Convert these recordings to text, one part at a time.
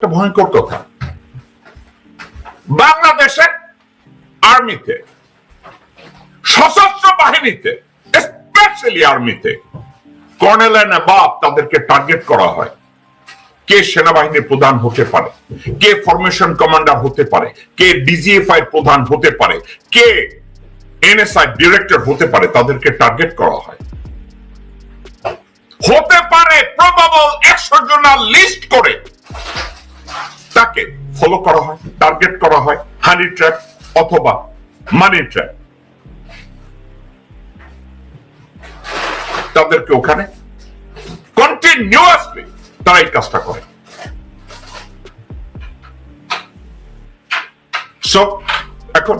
একটা ভয়ঙ্কর কথা। বাংলাদেশের আর্মিতে, সশস্ত্র বাহিনীতে স্পেশালি আর্মিতে, কর্নেল বাপ তাদেরকে টার্গেট করা হয়। কে সেনাবাহিনীর প্রধান হতে পারে, কে ফরমেশন কমান্ডার হতে পারে, কে ডিজিএফআই প্রধান হতে পারে, কে এনএসআই ডিরেক্টর হতে পারে, তাদেরকে টার্গেট করা হয়। হতে পারে প্রবাবল একশো জনার লিস্ট করে। তাকে ফলো করা হয় টার্গেট করা হয় হানি ট্র্যাপ অথবা মানি ট্র্যাপ তাদেরকে ওখানে কন্টিনিউয়াসলি তারা এই কাজটা করে। এখন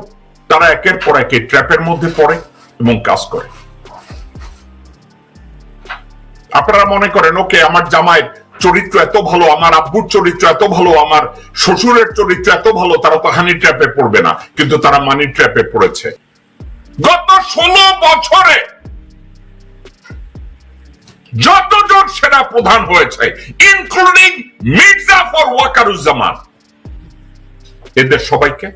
তারা একের পর এক ট্র্যাপের মধ্যে পড়ে এবং কাজ করে। আপনারা মনে করেন ওকে আমার জামাইয়ের চরিত্র এত ভালো, আমার আব্বুর চরিত্র এত ভালো, আমার শ্বশুরের চরিত্র এত ভালো, তারা তো হানি ট্র্যাপে পড়বে না, কিন্তু তারা মানি ট্র্যাপে পড়েছে। গত ষোলো বছরে যতজন সেনা প্রধান হয়েছে ইনক্লুডিং মির্জা ফর ওয়াকারুজ্জামান, এদের সবাইকে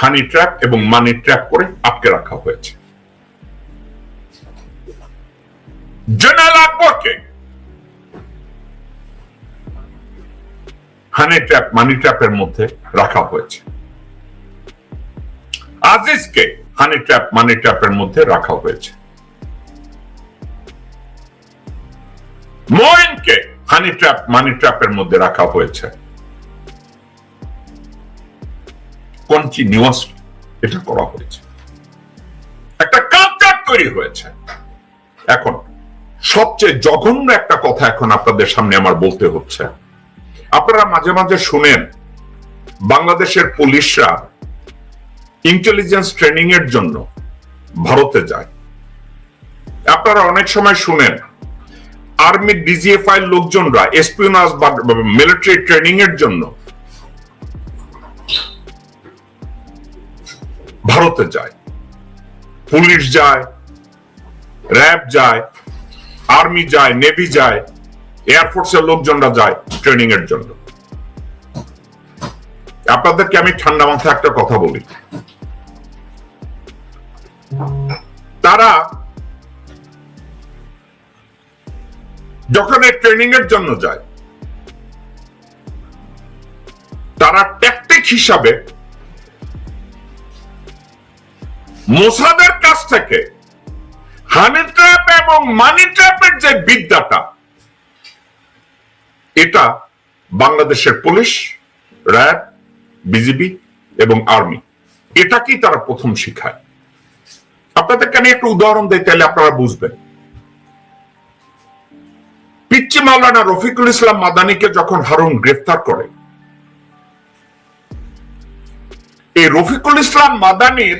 হানি ট্র্যাপ এবং মানি ট্র্যাপ করে আটকে রাখা হয়েছে। জেনারেল আকবরকে হানি ট্র্যাপ মানি ট্র্যাপের মধ্যে রাখা হয়েছে। আজিজকে হানি ট্র্যাপ মানি ট্র্যাপের মধ্যে রাখা হয়েছে। ময়নকে হানি ট্র্যাপ মানি ট্র্যাপের মধ্যে রাখা হয়েছে। কন্টিনিউয়াস এটা করা হয়েছে। একটা কালচার তৈরি হয়েছে। এখন সবচেয়ে জঘন্য একটা কথা এখন আপনাদের সামনে আমার বলতে হচ্ছে। আপনারা মাঝে মাঝে শুনেন, বাংলাদেশের পুলিশরা ইন্টেলিজেন্স ট্রেনিং এর জন্য ভারতে যায়। আপনারা অনেক সময় শুনেন আর্মি ডিজিএফআই লোকজনরা এসপিওনাস বা মিলিটারি ট্রেনিং এর জন্য ভারতে যায়। পুলিশ যায়, র্যাব যায় আর্মি যায় নেভি যায়। এয়ারফোর্সের লোকজনরা যায় ট্রেনিং এর জন্য। আপনাদেরকে আমি ঠান্ডা মাথায় একটা কথা বলি। তারা যখন এই ট্রেনিং এর জন্য যায়, তারা ট্যাকটিক হিসাবে মোসাদের কাছ থেকে হানি ট্র্যাপ এবং মানি ট্র্যাপের যে বিদ্যাটা এটা বাংলাদেশের পুলিশ, র্যাব, বিজিবি এবং আর্মি। এটাকেই তারা প্রথম শিখায়। আপনাদেরকে আমি একটা উদাহরণ দিই, তাহলে আপনারা বুঝবেন। পিচ্চি মাওলানা রফিকুল ইসলাম মাদানিকে যখন হারুন গ্রেফতার করে, এই রফিকুল ইসলাম মাদানির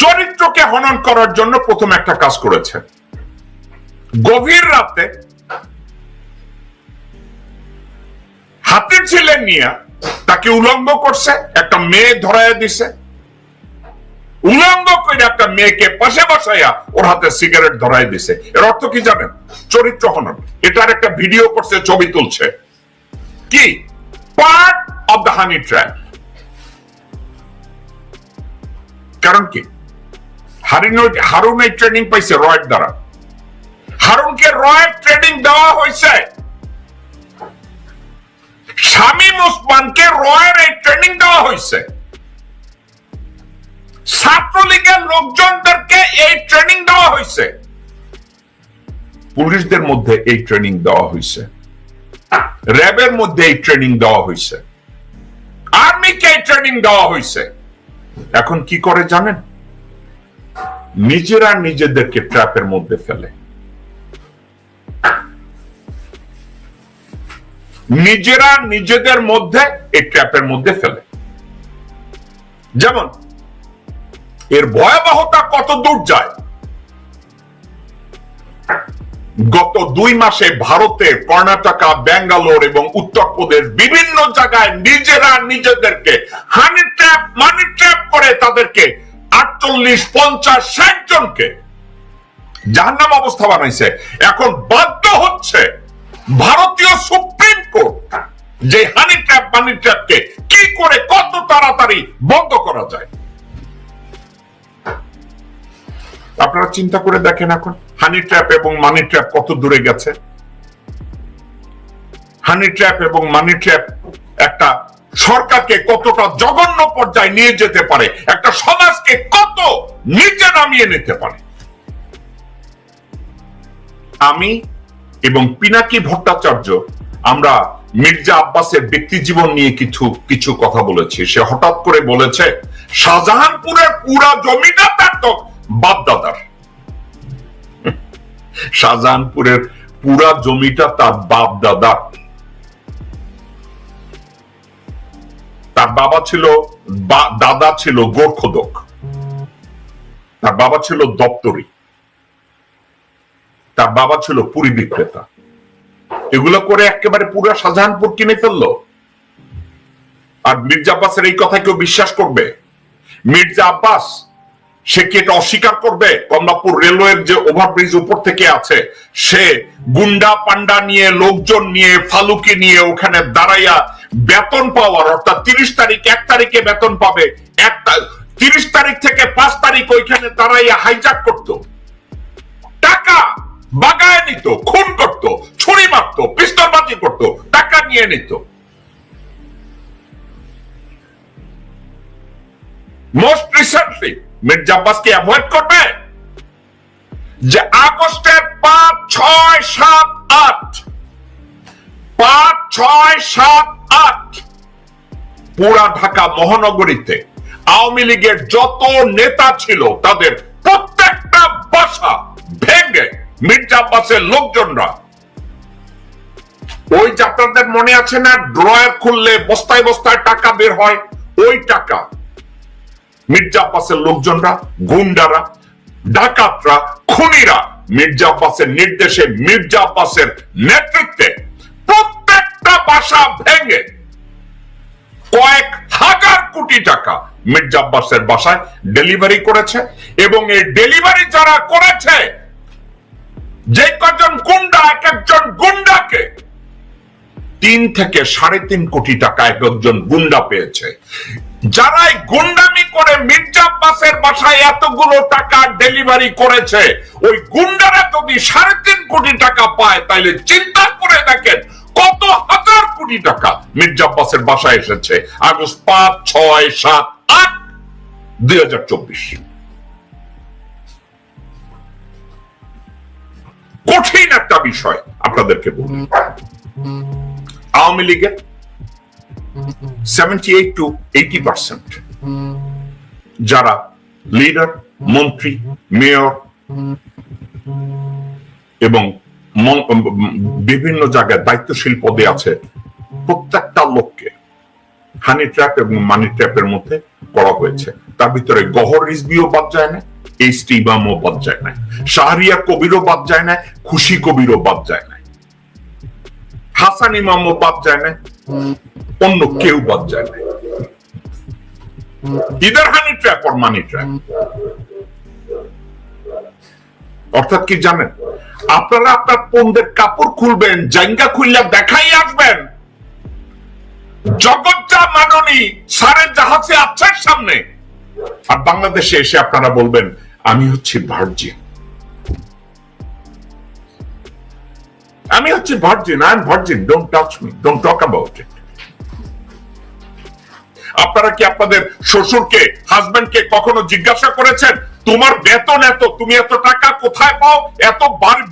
চরিত্রকে হনন করার জন্য প্রথম একটা কাজ করেছে। গভীর রাতে হাতের ছেলে নিয়ে তাকে উলঙ্গ করছে, একটা মেয়ে ধরাইয়া দিছে। উলঙ্গ করে একটা মেয়েকে পাশে বসাইয়া ওর হাতে সিগারেট ধরাই দিছে। এর অর্থ কি জানেন? চরিত্র হনন। এটার একটা ভিডিও করছে, ছবি তুলছে। কি? Part of the honey trap কারণ কি? এই ট্রেনিং পাইছে রয়ের দ্বারা হারুনকে রয়ের ট্রেনিং দেওয়া হয়েছে শামীম ওসমানকে রয়ের এই ট্রেনিং দেওয়া হয়েছে ছাত্রলীগের লোকজনদেরকে এই ট্রেনিং দেওয়া হয়েছে পুলিশদের মধ্যে এই ট্রেনিং দেওয়া হয়েছে র্যাবের মধ্যে এই ট্রেনিং দেওয়া হয়েছে আর্মিকে এই ট্রেনিং দেওয়া হয়েছে এখন কি করে জানেন? নিজেরা নিজেদেরকে ট্র্যাপের মধ্যে ফেলে। নিজেরা নিজেদের মধ্যে এই ট্র্যাপের মধ্যে ফেলে। যেমন, এর ভয়াবহতা কত দূর যায়? গত দুই মাসে ভারতে কর্ণাটকা, ব্যাঙ্গালোর এবং উত্তরপ্রদেশ বিভিন্ন জায়গায় নিজেরা নিজেদেরকে হানি ট্র্যাপ মানি ট্র্যাপ করে তাদেরকে আটচল্লিশ, পঞ্চাশ, ষাট জনকে। জাহান্নাম অবস্থা বানাইছে। এখন বাধ্য হচ্ছে ভারতীয় সুপ্রিম কোর্ট যে হানি ট্র্যাপ মানি ট্র্যাপকে কি করে কত তাড়াতাড়ি বন্ধ করা যায়। আপনারা চিন্তা করে দেখেন এখন, হানি ট্র্যাপ এবং মানি ট্র্যাপ কত দূরে গেছে। হানি ট্র্যাপ এবং মানি ট্র্যাপ একটা সরকারকে কতটা জঘন্য পর্যায়ে নিয়ে যেতে পারে, একটা সমাজকে কত নিচে নামিয়ে নিতে পারে। আমি এবং পিনাকি ভট্টাচার্য, আমরা মির্জা আব্বাসের ব্যক্তি জীবন নিয়ে কিছু কিছু কথা বলেছি। সে হঠাৎ করে বলেছে, শাহজাহানপুরের পুরা জমিটা তার তো বাপদাদার। শাহজাহানপুরের পুরা জমিটা তার বাপ তার বাবা ছিল দাদা ছিল গোর্খদক। তার বাবা ছিল দপ্তরি। তার বাবা ছিল পুরী বিক্রেতা। এগুলো করে একেবারে পুরা শাহজাহানপুর কিনে ফেলল। আর মির্জা আব্বাসের এই কথা কেউ বিশ্বাস করবে? মির্জা আব্বাস, সে কি এটা অস্বীকার করবে? কমলাপুর রেলওয়ের যে ওভারব্রিজ উপর থেকে আছে, সে গুন্ডা পান্ডা নিয়ে, লোকজন নিয়ে, ফালুকি নিয়ে ওখানে দাঁড়াইয়া বেতন পাওয়ার, অর্থাৎ তিরিশ তারিখ, এক তারিখে বেতন পাবে একটা তিরিশ তারিখ থেকে পাঁচ তারিখ ওইখানে দাঁড়াইয়া হাইজাক করতো। টাকা বাগায় নিত, খুন করত, ছুরি মারত, পিস্তলবাজি করত, টাকা নিয়ে নিত। মোস্ট রিসেন্টলি মির্জা আব্বাসকে অ্যাভয়েড করবে? যে আগস্টের পাঁচ, ছয়, সাত, আট পাঁচ, ছয়, সাত, আট। পুরা ঢাকা মহানগরীতে আওয়ামী লীগের যত নেতা ছিল, তাদের প্রত্যেকটা বাসা ভেঙে মির্জা আব্বাসের লোকজনরা। ওই যে আপনাদের মনে আছে না, ড্রয়ার খুললে বস্তায় বস্তায় টাকা বের হয়? ওই টাকা। মির্জা আব্বাসের লোকজনরা, গুন্ডারা, ডাকাতরা, খুনিরা মির্জা আব্বাসের নির্দেশে মির্জা আব্বাসের নেতৃত্বে বাসা ভেঙে কয়েক হাজার কোটি টাকা মির্জা আব্বাসের বাসায় ডেলিভারি করেছে এবং এই ডেলিভারি যারা করেছে, যে কজন গুন্ডা, এক একজন গুন্ডাকে তিন থেকে সাড়ে তিন কোটি টাকা এক একজন গুন্ডা পেয়েছে। যারাই গুন্ডামি করে মির্জা আব্বাসের বাসায় এতগুলো টাকা ডেলিভারি করেছে, ওই গুন্ডারা যদি সাড়ে তিন কোটি টাকা পায়, তাইলে চিন্তা করে দেখেন কত হাজার কোটি টাকা মির্জা আব্বাসের বাসায় এসেছে? আগস্ট পাঁচ, ছয়, সাত, আট, দুই হাজার চব্বিশ। কঠিন একটা বিষয় আপনাদেরকে বলি। আওয়ামী লীগের seventy eight to eighty percent যারা লিডার মন্ত্রী মেয়র এবং বিভিন্ন জায়গায় দায়িত্বশীল পদে আছে প্রত্যেকটা লোককে হানি ট্র্যাপ এবং মানি ট্র্যাপের মধ্যে করা হয়েছে। তার ভিতরে গহর রিজবিও বাদ যায় না এইচ টি ইমামও বাদ যায় না শাহরিয়া কবিরও বাদ যায় না, খুশি কবিরও বাদ যায় না, হাসান ইমামও বাদ যায় না, অন্য কেউ বাদ যায় না। Either honey trap or money trap অর্থাৎ কি জানেন? আপনারা আপনার পণ্যের কাপড় খুলবেন জাঙ্গা খুললে দেখাই আসবেন। জগৎটা মাননী, সারের জাহাজে আচ্ছার সামনে। আর বাংলাদেশে এসে আপনারা বলবেন, আমি হচ্ছি ভার্জিন আমি হচ্ছি virgin I am virgin don't touch me don't talk about it আপনারা কি আপনাদের শ্বশুরকে হাজবেন্ডকে কখনো জিজ্ঞাসা করেছেন? তোমার বেতন এত, তুমি এত টাকা কোথায় পাও? এত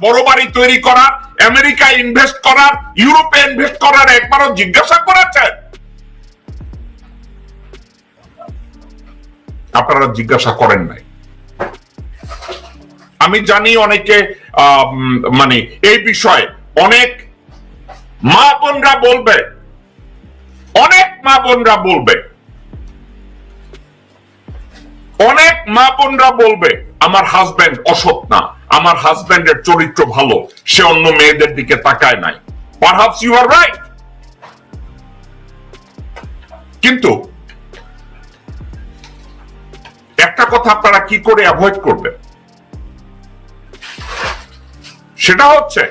বড়, বাড়ি তৈরি করার আমেরিকা ইনভেস্ট করার, ইউরোপে ইনভেস্ট করার একবারও জিজ্ঞাসা করেছেন আপনারা জিজ্ঞাসা করেন নাই। আমি জানি অনেকে মানে এই বিষয়ে অনেক মা বোনরা বলবে, অনেক মা বোনরা বলবে অনেক মা বোনরা বলবে, আমার হাজবেন্ড অসৎ না, আমার হাজবেন্ডের চরিত্র ভালো, সে অন্য মেয়েদের দিকে তাকায় নাই। পারহাপস ইউ আর রাইট কিন্তু একটা কথা আপনারা কি করে অ্যাভয়েড করবেন? সেটা হচ্ছে,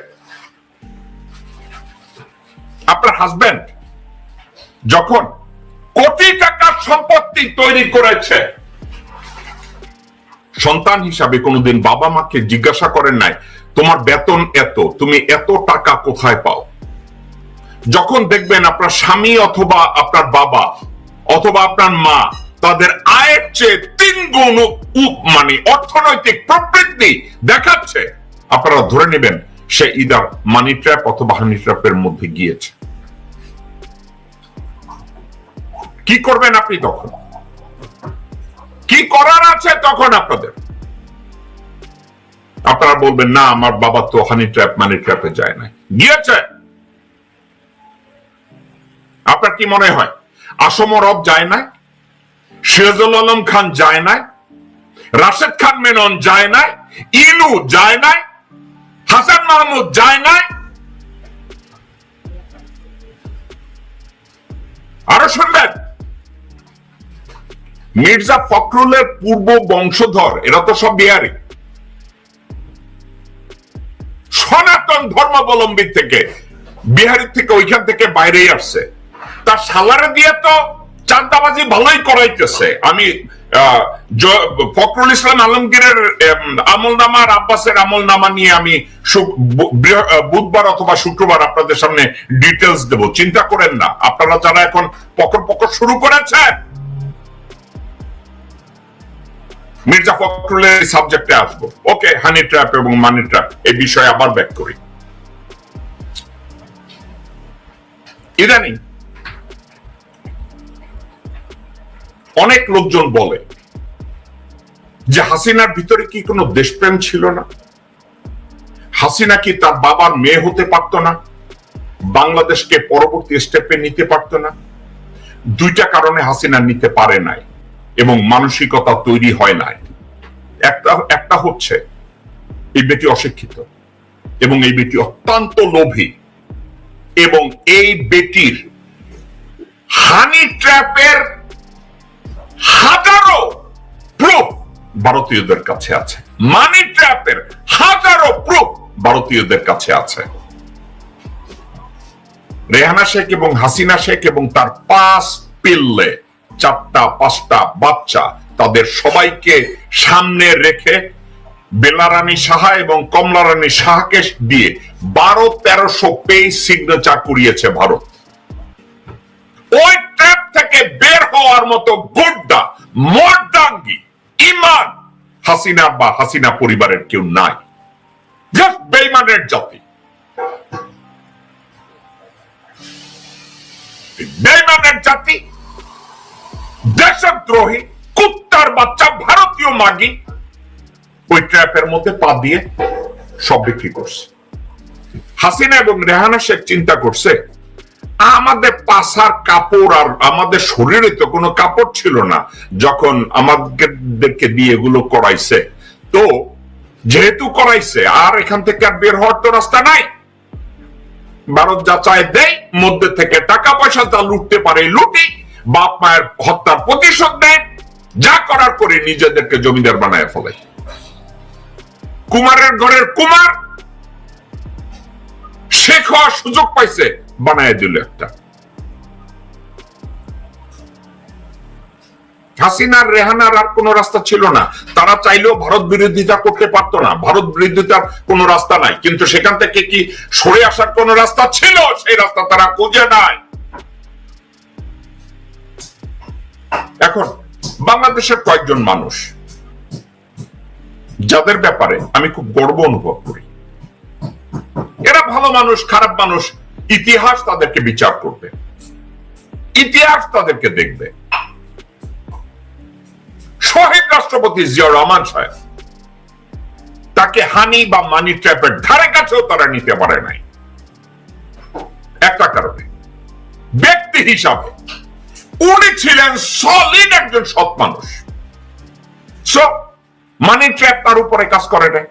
আপনার হাজবেন্ড যখন কোটি টাকার সম্পত্তি তৈরি করেছে সন্তান হিসাবে কোনোদিন বাবা মাকে জিজ্ঞাসা করেন নাই, তোমার বেতন এত, তুমি এত টাকা কোথায় পাও? যখন দেখবেন আপনার স্বামী অথবা আপনার বাবা অথবা আপনার মা তাদের আয়ের চেয়ে তিন গুণ মানে অর্থনৈতিক প্রবৃদ্ধি দেখাচ্ছে, আপনারা ধরে নেবেন সে ইদার মানি ট্র্যাপ অথবা হানি ট্র্যাপের মধ্যে গিয়েছে। কি করবেন আপনি তখন? কি করার আছে তখন আপনাদের? আপনারা বলবেন, না, আমার বাবা তো হানি ট্র্যাপ মানি ট্র্যাপে যায় না গিয়েছে। আপনার কি মনে হয়? আসম রব যায় না সিরাজুল আলম খান যায় না রাশেদ খান মেনন যায় না ইনু যায় না হাসান মাহমুদ যায় না আরও শুনবেন? মির্জা ফখরুলের পূর্ব বংশধর, এরা তো সব বিহারি। সনাতন ধর্মাবলম্বী থেকে, বিহারি থেকে ওইখান থেকে বাইরেই আসছে। তার সালারে দিয়ে তো চাঁদাবাজি ভালোই করাইতেছে। আমি ফখরুল ইসলাম আলমগীরের আমল নামা আর আব্বাসের আমল নামা নিয়ে আমি বুধবার অথবা শুক্রবার আপনাদের সামনে ডিটেলস দেব। চিন্তা করেন না। আপনারা যারা এখন পকর পকর শুরু করেছেন মির্জা ফখরুলের সাবজেক্টে আসব। ওকে হানি ট্র্যাপ এবং মানি ট্র্যাপ এই বিষয়ে আবার ব্যাক করি। ইদানিং অনেক লোকজন বলে যে হাসিনার ভিতরে কি কোনো দেশপ্রেম ছিল না? হাসিনা কি তার বাবার মেয়ে হতে পারত না? বাংলাদেশকে পরবর্তী স্টেপে নিতে পারত না? দুইটা কারণে হাসিনা নিতে পারে নাই। এবং মানসিকতা তৈরি হয় নাই। একটা একটা হচ্ছে এই বেটি অশিক্ষিত এবং এই বেটি অত্যন্ত লোভী এবং এই বেটির হানি ট্র্যাপের হাজারো প্রুফ ভারতীয়দের কাছে আছে। মানি ট্র্যাপের হাজারো প্রুফ ভারতীয়দের কাছে আছে। রেহানা শেখ এবং হাসিনা শেখ এবং তার পাঁচ পিল্লে চারটা, পাঁচটা বাচ্চা তাদের সবাইকে সামনে রেখে বেলারানী সাহা এবং কমলারানী সাহাকে দিয়ে বারো তেরোশো পেজ সিগনেচার করিয়েছে ভারত। ওই ট্র্যাপ থেকে বের হওয়ার মতো গোড্ডা, মর্দাঙ্গি, ইমান হাসিনা বা হাসিনা পরিবারের কেউ নাই। বেইমানের জাতি। বেইমানের জাতি দেশদ্রোহী কুত্তার বাচ্চা, ভারতীয় মাগি, ওই ট্র্যাপের মধ্যে পা দিয়ে সব বিক্রি করছে। হাসিনা এবং রেহানা শেখ চিন্তা করছে, আমাদের পাশার কাপড় আর আমাদের শরীরে তো কোনো কাপড় ছিল না, যখন আমাদেরকে দিয়ে এগুলো করাইছে। তো যেহেতু করাইছে, আর এখান থেকে আর বের হওয়ার তো রাস্তা নাই। ভারত যা চায় দেয়, মধ্যে থেকে টাকা পয়সা যা লুটতে পারে লুটি বাপ মায়ের হত্যার প্রতিশোধ দেয় যা করার করে নিজেদেরকে জমিদার বানায় ফেলে। কুমারের ঘরের কুমার শেখ হওয়ার সুযোগ পাইছে, বানায় দিল একটা। হাসিনার, রেহানার আর কোন রাস্তা ছিল না। তারা চাইলেও ভারত বিরোধিতা করতে পারতো না। ভারত বিরোধিতার কোন রাস্তা নাই। কিন্তু সেখান থেকে কি সরে আসার কোন রাস্তা ছিল? সেই রাস্তা তারা খুঁজে নাই। এখন, বাংলাদেশের কয়েকজন মানুষ, যাদের ব্যাপারে আমি খুব গর্ব অনুভব করি, এরা ভালো মানুষ, খারাপ মানুষ, ইতিহাস তাদেরকে বিচার করবে, ইতিহাস তাদেরকে দেখবে। শহীদ রাষ্ট্রপতি জিয়া রহমান সাহেব, তাকে হানি বা মানি ট্র্যাপের ধারে কাছেও তারা নিতে পারে নাই। একটা কারণে, ব্যক্তি হিসাবে উনি ছিলেন সলিড একজন সৎ মানুষ। সো মানি ট্র্যাপ তার উপরে কাজ করে নাই।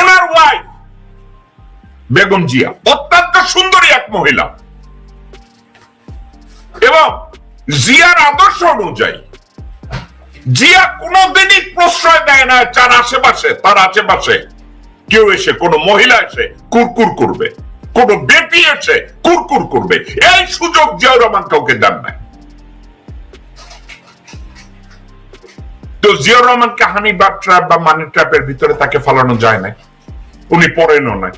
ওনার ওয়াইফ বেগম জিয়া, অত্যন্ত সুন্দরী এক মহিলা। এবং জিয়ার আদর্শ অনুযায়ী, জিয়া কোনোদিনই প্রশ্রয় দেয় না, তার আশেপাশে তার আশেপাশে কেউ এসে, কোনো মহিলা এসে কুরকুর করবে। কোন বেটি এসে কুরকুর করবে। এই সুযোগ জিয়াউর রহমান কাউকে দেন নাই। তো জিয়াউর রহমানকে হানি বা ট্র্যাপ বা মানি ট্র্যাপের ভিতরে তাকে ফালানো যায় না উনি পড়েনও নাই।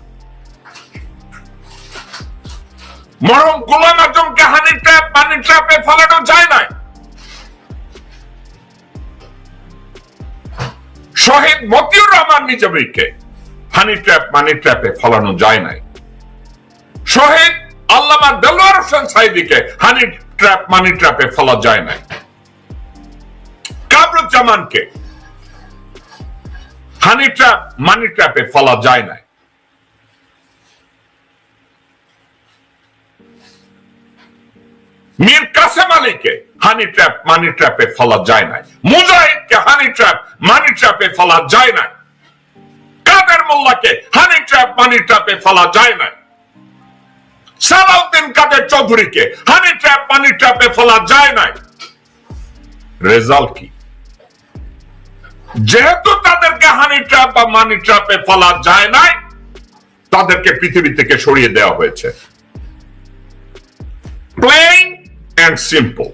মরম গোলাম আজমকে হানি ট্র্যাপ মানি ট্র্যাপে ফালানো যায় নাই। শহীদ মতিউর রহমান নিজামীকে হানি ট্র্যাপ মানি ট্র্যাপে ফলানো যায় নাই। শহীদ আল্লামা দেলোয়ার হোসেন সাইদিকে হানি ট্র্যাপ, মানি ট্র্যাপে ফলা যায় নাই। কামরুজ্জামানকে হানি ট্র্যাপ, মানি ট্র্যাপে ফলা যায় নাই। মীর কাসেম আলীকে হানি ট্র্যাপ, মানি ট্র্যাপে ফলা যায় নাই। মুজাহিদকে হানি ট্র্যাপ, মানি ট্র্যাপে ফলা যায় নাই। কাদের মোল্লাকে হানি ট্র্যাপ, মানি ট্র্যাপে ফলা যায় নাই। সালাউদ্দিন কাদের চৌধুরীকে হানি ট্র্যাপ মানি ট্র্যাপে ফলা যায় নাই। রেজাল্ট কি? যেহেতু তাদেরকে হানি ট্র্যাপ বা মানি ট্র্যাপে ফলা যায় নাই, তাদেরকে পৃথিবী থেকে সরিয়ে দেওয়া হয়েছে। Plain and simple